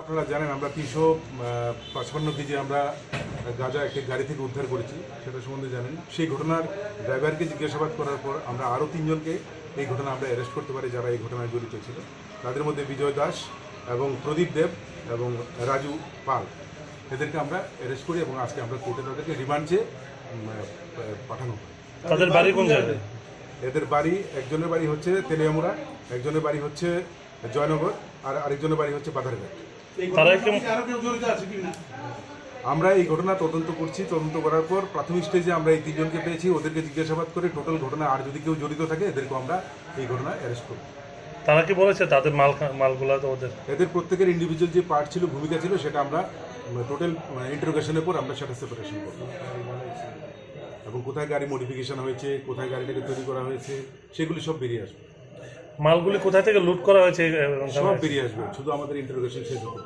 আপনারা জানেন, আমরা তিনশো পাঁচপান্ন কেজি আমরা গাঁজা একটি গাড়ি থেকে উদ্ধার করেছি, সেটা সম্বন্ধে জানেন। সেই ঘটনার ড্রাইভারকে জিজ্ঞাসাবাদ করার পর আমরা আরও তিনজনকে এই ঘটনা আমরা অ্যারেস্ট করতে পারি, যারা এই ঘটনায় জড়িত ছিল। তাদের মধ্যে বিজয় দাস এবং প্রদীপ দেব এবং রাজু পাল। এদেরকে আমরা অ্যারেস্ট করি এবং আজকে আমরা কোর্টে তাদেরকে রিমান্ড চেয়ে পাঠানো হয়। তাদের বাড়ি কোন জায়গায়? এদের বাড়ি একজনের বাড়ি হচ্ছে তেলিয়ামুড়া একজনের বাড়ি হচ্ছে জয়নগর আর আরেকজনের বাড়ি হচ্ছে বাধারঘাট। না? আমরা এই ঘটনা তদন্ত করছি তদন্ত করার পর প্রাথমিক স্টেজে আমরা এই তিনজনকে পেয়েছি ওদেরকে জিজ্ঞাসাবাদ করে টোটাল ঘটনা আর যদি কেউ জড়িত থাকে এদেরকে আমরা এই ঘটনায় অ্যারেস্ট করব। তারা কি বলেছে? তাদের মাল মালগুলা তো ওদের এদের প্রত্যেকের ইন্ডিভিজুয়াল যে পার্ট ছিল ভূমিকা ছিল সেটা আমরা টোটাল ইন্টারোগেশনের পর আমরা সেটা সেপারেশন করব এবং কোথায় গাড়ি মডিফিকেশন হয়েছে কোথায় গাড়িটাকে তৈরি করা হয়েছে সেগুলি সব বেরিয়ে আসবে। মালগুলি কোথা থেকে লুট করা হয়েছে সব বেরিয়ে আসবে শুধু আমাদের ইন্টারোগেশন শেষ হবে।